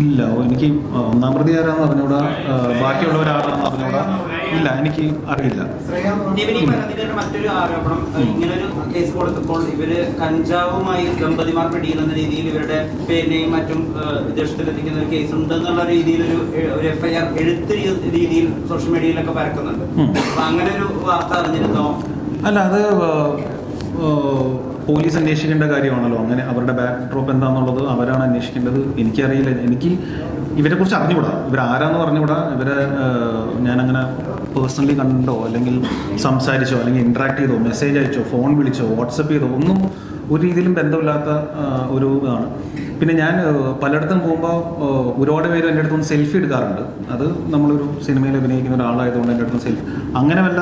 ഇല്ല. എനിക്ക് ഒന്നാം പ്രതി ആരാന്ന് അറിഞ്ഞൂടാ. ആ, അറിഞ്ഞൂടാ. ഇല്ല എനിക്ക് അറിയില്ല. മറ്റൊരു ആരോപണം. ഇങ്ങനൊരു കേസ് കൊടുത്തപ്പോൾ ഇവർ കഞ്ചാവുമായി ദമ്പതിമാർ പിടിയിലെന്ന രീതിയിൽ ഇവരുടെ പേരിനെയും മറ്റും വിദേശത്തിലെത്തിക്കുന്ന ഒരു കേസ് ഉണ്ടെന്നുള്ള രീതിയിൽ ഒരു ഒരു എഫ്ഐആർ എഴുത്ത് രീതിയിൽ സോഷ്യൽ മീഡിയയിലൊക്കെ പരക്കുന്നുണ്ട്. അപ്പൊ അങ്ങനെ ഒരു വാർത്ത അറിഞ്ഞിരുന്നോ? അല്ല അത് പോലീസ് അന്വേഷിക്കേണ്ട കാര്യമാണല്ലോ. അങ്ങനെ അവരുടെ ബാക്ക് ഡ്രോപ്പ് എന്താണെന്നുള്ളത് അവരാണ് അന്വേഷിക്കേണ്ടത്. എനിക്കറിയില്ല. എനിക്ക് ഇവരെ കുറിച്ച് അറിഞ്ഞുകൂടാ. ഇവരാരാന്ന് പറഞ്ഞുകൂടാ. ഇവരെ ഞാനങ്ങനെ പേഴ്സണലി കണ്ടോ? അല്ലെങ്കിൽ സംസാരിച്ചോ? അല്ലെങ്കിൽ ഇൻട്രാക്ട് ചെയ്തോ? മെസ്സേജ് അയച്ചോ? ഫോൺ വിളിച്ചോ? വാട്സപ്പ് ചെയ്തോ? ഒന്നും ഒരു രീതിയിലും ബന്ധമില്ലാത്ത ഒരു ഇതാണ്. പിന്നെ ഞാൻ പലയിടത്തും പോകുമ്പോൾ ഒരുപാട് പേര് എന്റെ അടുത്തുനിന്ന് സെൽഫി എടുക്കാറുണ്ട്. അത് നമ്മളൊരു സിനിമയിൽ അഭിനയിക്കുന്ന ഒരാളായതുകൊണ്ട് എന്റെ അടുത്ത് സെൽഫി അങ്ങനെ വല്ല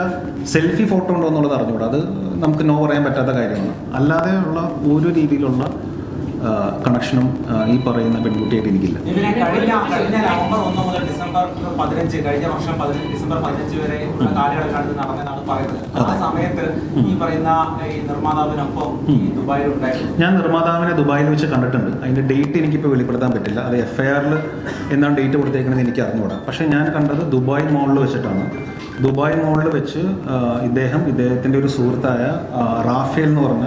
സെൽഫി ഫോട്ടോ ഉണ്ടോ എന്നുള്ളത് അറിഞ്ഞുകൂടാ. അത് നമുക്ക് നോ പറയാൻ പറ്റാത്ത കാര്യമാണ്. അല്ലാതെ ഉള്ള ഒരു രീതിയിലുള്ള കണക്ഷനും ഈ പറയുന്ന പെൺകുട്ടിയായിട്ട് എനിക്കില്ല കഴിഞ്ഞ നവംബർ ഒന്ന് മുതൽ ഡിസംബർ പതിനഞ്ച് കഴിഞ്ഞ വർഷം പതിനഞ്ച് ഡിസംബർ പതിനഞ്ച് വരെ ഉള്ള കാലയളവിലാണ് ഇത് നടന്നതെന്നാണ് പറയുന്നത്. ആ. സമയത്ത് ഈ പറയുന്ന ഈ നിർമ്മാതാവിനൊപ്പം ദുബായിൽ ഉണ്ടായിരുന്നു. ഞാൻ നിർമ്മാതാവിനെ ദുബായിൽ വെച്ച് കണ്ടിട്ടുണ്ട്. അതിന്റെ ഡേറ്റ് എനിക്കിപ്പോൾ വെളിപ്പെടുത്താൻ പറ്റില്ല. അത് എഫ് ഐ ആറിൽ എന്താണ് ഡേറ്റ് കൊടുത്തേക്കണമെന്ന് എനിക്ക് അറിഞ്ഞുകൂടാ പക്ഷെ ഞാൻ കണ്ടത് ദുബായ് മോളിൽ വെച്ചിട്ടാണ്. ദുബായ് മോളിൽ വെച്ച് ഇദ്ദേഹം ഇദ്ദേഹത്തിന്റെ ഒരു സുഹൃത്തായ റാഫേൽ എന്ന് പറഞ്ഞ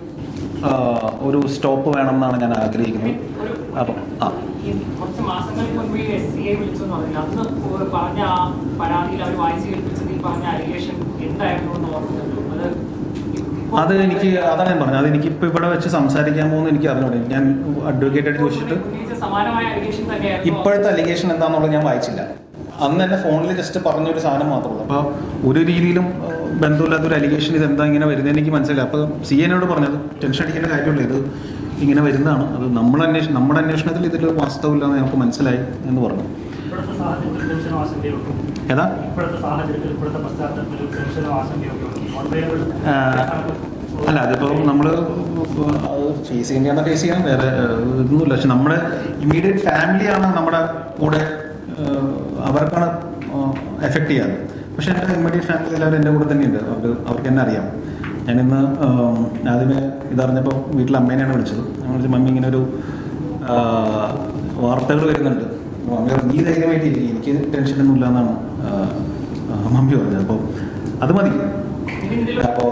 ഒരു സ്റ്റോപ്പ് വേണം എന്നാണ് ഞാൻ ആഗ്രഹിക്കുന്നത്. അപ്പം ആ. കുറച്ച് മാസങ്ങൾക്ക് മുൻപ് ഈ എസ് സി ഐ വിളിച്ചെന്ന് പറഞ്ഞു. അന്ന് ഒരു പറഞ്ഞ ആ പരാതിയിൽ അവർ വായിച്ചു കേൾപ്പിച്ചത് ഈ പറഞ്ഞ അലിഗേഷൻ എന്തായിരുന്നു എന്ന് ഓർക്കുന്നുണ്ടോ. അത് അത് എനിക്ക് അതാണ് ഞാൻ പറഞ്ഞത്. അത് എനിക്കിപ്പോൾ ഇവിടെ വെച്ച് സംസാരിക്കാൻ പോകുന്ന എനിക്ക് അറിഞ്ഞൂടെ ഞാൻ അഡ്വക്കേറ്റായിട്ട് ചോദിച്ചിട്ട് ഇപ്പോഴത്തെ അലിഗേഷൻ എന്താണെന്നുള്ളത് ഞാൻ വായിച്ചില്ല. അന്ന് എന്നെ ഫോണിൽ ജസ്റ്റ് പറഞ്ഞൊരു സാധനം മാത്രമുള്ളൂ അപ്പോൾ ഒരു രീതിയിലും ബന്ധമില്ലാത്ത ഒരു അലിഗേഷൻ ഇത് എന്താ ഇങ്ങനെ വരുന്നത് എനിക്ക് മനസ്സിലായി അപ്പോൾ സി എന്നോട് പറഞ്ഞത് ടെൻഷൻ അടിക്കേണ്ട കാര്യമില്ല ഇത് ഇങ്ങനെ വരുന്നതാണ്. അത് നമ്മൾ അന്വേഷണം നമ്മുടെ അന്വേഷണത്തിൽ ഇതിൽ വാസ്തവമില്ലെന്ന് ഞങ്ങൾക്ക് മനസ്സിലായി എന്ന് പറഞ്ഞു. ഏതാ? അല്ല അതിപ്പോൾ നമ്മൾ ഫേസ് ചെയ്യേണ്ട ഫേസ് ചെയ്യാൻ വേറെ ഇതൊന്നുമില്ല. പക്ഷെ നമ്മുടെ ഇമ്മീഡിയറ്റ് ഫാമിലിയാണ് നമ്മുടെ കൂടെ അവർക്കാണ് എഫക്റ്റ് ചെയ്യാറ്. പക്ഷെ എന്റെ ഇമ്മീഡിയറ്റ് ഫാമിലി എല്ലാവരും എന്റെ കൂടെ തന്നെയുണ്ട്. അവർ അവർക്ക് എന്നെ അറിയാം. ഞാനിന്ന് ആദ്യമേ ഇതറിഞ്ഞപ്പോൾ വീട്ടിൽ അമ്മേനെയാണ് വിളിച്ചത്. ഞാൻ വിളിച്ച മമ്മി ഇങ്ങനെ ഒരു വാർത്തകൾ വരുന്നുണ്ട്. മമ്മി നീ ധൈര്യമായിട്ട് ഇരിക്കും. എനിക്ക് ടെൻഷനൊന്നും ഇല്ല എന്നാണ് മമ്മി പറഞ്ഞത്. അപ്പോൾ അത് മതി. അപ്പോൾ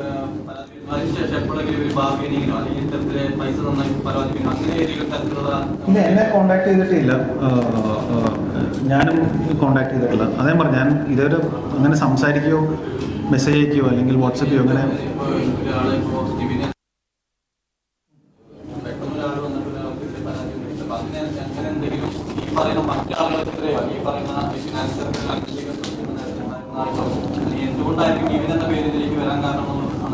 അതിനുശേഷം എപ്പോഴെങ്കിലും ഒരു ബാർഗനിങ്ങിനോ അല്ലെങ്കിൽ ഇത്തരത്തിൽ പൈസ നന്നായി അങ്ങനെ ഏതെങ്കിലും തരത്തിലുള്ള ഇല്ല എന്നെ കോണ്ടാക്ട് ചെയ്തിട്ടില്ല. ഞാനും കോണ്ടാക്ട് ചെയ്തിട്ടില്ല. അതേ പറഞ്ഞു ഞാൻ ഇതുവരെ അങ്ങനെ സംസാരിക്കുകയോ മെസ്സേജ് അയക്കുകയോ അല്ലെങ്കിൽ വാട്സപ്പ് ചെയ്യോ അങ്ങനെ എന്തുകൊണ്ടായിരിക്കും ഇവനെന്ന എന്ന പേര് ഇതിലേക്ക് വരാൻ കാരണം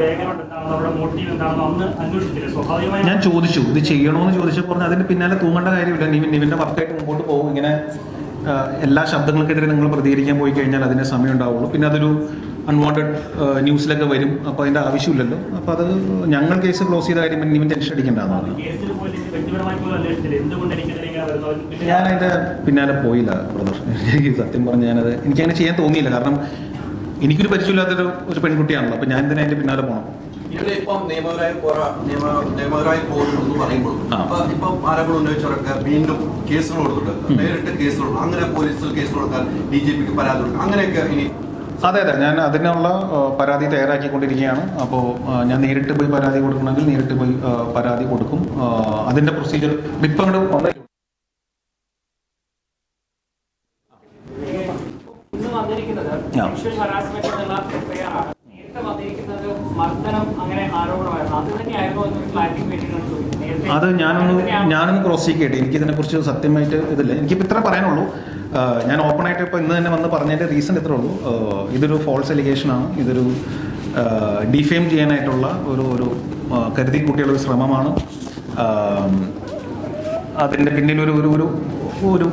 ബാക്ക്ഗ്രൗണ്ട് എന്താണെന്നോ അവരുടെ മോട്ടീവ് എന്താണെന്നോ അന്ന് അന്വേഷിച്ചില്ല? സ്വാഭാവികമായി ഞാൻ ചോദിച്ചു ഇത് ചെയ്യണോന്ന് ചോദിച്ചപ്പോൾ പറഞ്ഞു അതിന് പിന്നാലെ തൂങ്ങേണ്ട കാര്യമില്ല. നിവിൻ നിവിന്റെ വർക്കായിട്ട് മുമ്പോട്ട് പോകും. ഇങ്ങനെ എല്ലാ ശബ്ദങ്ങൾക്കെതിരെ നിങ്ങൾ പ്രതികരിക്കാൻ പോയി കഴിഞ്ഞാൽ അതിന് സമയം ഉണ്ടാവുള്ളൂ പിന്നെ അതൊരു അൺവാണ്ടഡ് ന്യൂസിലൊക്കെ വരും. അപ്പോൾ അതിന്റെ ആവശ്യമില്ലല്ലോ. അപ്പോൾ അത് ഞങ്ങൾ കേസ് ക്ലോസ് ചെയ്ത കാര്യം നിവിൻ ടെൻഷൻ അടിക്കേണ്ടതാണ് ഞാനതിന്റെ പിന്നാലെ പോയില്ല സത്യം പറഞ്ഞ് ഞാനത് എനിക്കങ്ങനെ ചെയ്യാൻ തോന്നിയില്ല. കാരണം എനിക്കൊരു പരിചയമില്ലാത്തൊരു ഒരു പെൺകുട്ടിയാണല്ലോ അപ്പൊ ഞാൻ തന്നെ അതിന്റെ പിന്നാലെ പോകണം ഇവിടെ ഇപ്പം നിയമപരമായി പോരാ നിയമ നിയമപരമായി പോകുന്നു എന്ന് പറയുമ്പോൾ ആ. അപ്പൊ ഇപ്പം ആരോപണം ഉന്നയിച്ചവരൊക്കെ വീണ്ടും കേസുകൾ കൊടുത്തിട്ടുണ്ട് നേരിട്ട് കേസുകൾ അങ്ങനെ പോലീസിൽ കേസ് കൊടുക്കാൻ ഡി ജി പിക്ക് പരാതി കൊടുക്കും അങ്ങനെയൊക്കെ ഇനി അതെ അതെ. ഞാൻ അതിനുള്ള പരാതി തയ്യാറാക്കിക്കൊണ്ടിരിക്കുകയാണ്. അപ്പോൾ ഞാൻ നേരിട്ട് പോയി പരാതി കൊടുക്കണമെങ്കിൽ നേരിട്ട് പോയി പരാതി കൊടുക്കും. അതിന്റെ അതിന്റെ പ്രൊസീജിയർ ഇപ്പം അങ്ങോട്ട് അത് ഞാനൊന്ന്? ഞാനൊന്ന് ക്രോസ് ചെയ്യട്ടെ. എനിക്ക് ഇതിനെക്കുറിച്ച് സത്യമായിട്ട് ഇതില്ല. എനിക്കിപ്പോൾ ഇത്ര പറയാനുള്ളൂ. ഞാൻ ഓപ്പണായിട്ട് ഇപ്പോൾ ഇന്ന് തന്നെ വന്ന് പറഞ്ഞതിന്റെ റീസൺ ഇത്രേ ഉള്ളൂ. ഇതൊരു ഫോൾസ് എലിഗേഷനാണ് ഇതൊരു ഡിഫെയിം ചെയ്യാനായിട്ടുള്ള ഒരു ഒരു കരുതി കൂട്ടിയുള്ള ഒരു ശ്രമമാണ്. അതിന്റെ പിന്നിൽ ഒരു ഒരു ഒരു ഒരു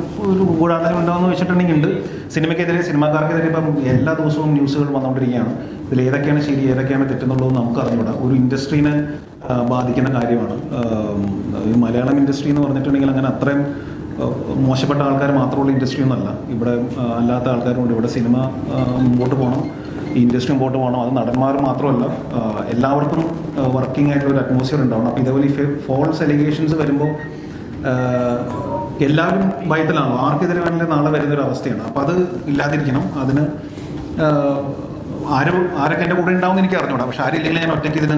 ഒരു ഉണ്ടോ എന്ന് വെച്ചിട്ടുണ്ടെങ്കിൽ ഉണ്ട്. സിനിമയ്ക്കെതിരെ സിനിമാക്കാർക്കെതിരെ ഇപ്പം എല്ലാ ദിവസവും ന്യൂസുകൾ വന്നുകൊണ്ടിരിക്കുകയാണ്. ഇതിൽ ഏതൊക്കെയാണ് ശരി ഏതൊക്കെയാണ് തെറ്റെന്നുള്ളത് നമുക്ക് അറിഞ്ഞൂടാ ഒരു ഇൻഡസ്ട്രീനെ ബാധിക്കുന്ന കാര്യമാണ്. മലയാളം ഇൻഡസ്ട്രി എന്ന് പറഞ്ഞിട്ടുണ്ടെങ്കിൽ അങ്ങനെ അത്രയും മോശപ്പെട്ട ആൾക്കാർ മാത്രമുള്ള ഇൻഡസ്ട്രി ഒന്നല്ല. ഇവിടെ അല്ലാത്ത ആൾക്കാരുണ്ട്. ഇവിടെ സിനിമ മുമ്പോട്ട് പോകണം. ഇൻഡസ്ട്രി മുമ്പോട്ട് പോകണം. അത് നടന്മാർ മാത്രമല്ല എല്ലാവർക്കും വർക്കിംഗ് ആയിട്ടുള്ള ഒരു അറ്റ്മോസ്ഫിയർ ഉണ്ടാവണം. അപ്പോൾ ഇതേപോലെ ഈ ഫോൾസ് എലിഗേഷൻസ് വരുമ്പോൾ എല്ലാവരും ഭയത്തിലാണ് ആർക്കെതിരെ വേണമെങ്കിലും നാളെ വരുന്നൊരു അവസ്ഥയാണ്. അപ്പോൾ അത് ഇല്ലാതിരിക്കണം. അതിന് ആരും ആരൊക്കെ എന്റെ കൂടെ ഉണ്ടാവും എന്ന് എനിക്ക് അറിഞ്ഞൂടാ. പക്ഷെ ആരില്ലെങ്കിൽ ഞാൻ ഒറ്റയ്ക്ക് ഇതിന്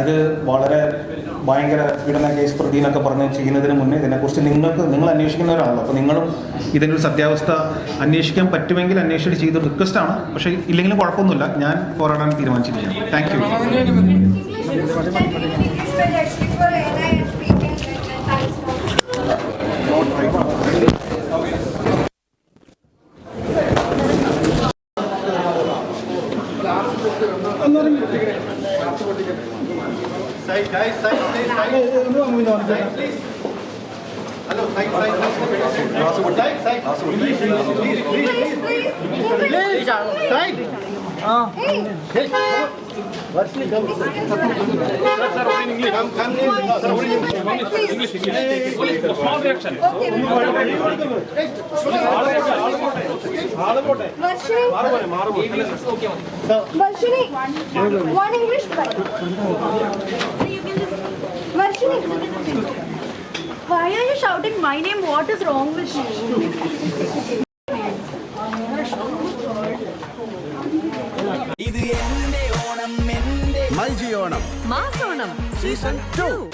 ഇത് വളരെ ഭയങ്കര പീഡന കേസ് പ്രതി എന്നൊക്കെ പറഞ്ഞ് ചെയ്യുന്നതിന് മുന്നേ ഇതിനെക്കുറിച്ച് നിങ്ങൾക്ക് നിങ്ങൾ അന്വേഷിക്കുന്നവരാണല്ലോ അപ്പോൾ നിങ്ങളും ഇതിന്റെ ഒരു സത്യാവസ്ഥ അന്വേഷിക്കാൻ പറ്റുമെങ്കിൽ അന്വേഷിച്ച് ചെയ്ത് റിക്വസ്റ്റ് ആണ്. പക്ഷേ ഇല്ലെങ്കിലും കുഴപ്പമൊന്നുമില്ല. ഞാൻ പോരാടാൻ തീരുമാനിച്ചിരിക്കുകയാണ് thank you Side, guys, side, please, side. No, no, no. Side, please. Hello, side, side, side. Side, side. Please, please, please. Please, please. Please, side. Ah. Hey. Hey. What's the Come, come, English, English, English. Small. Okay. One English. Why are you shouting my name? What is wrong with you? Season 2.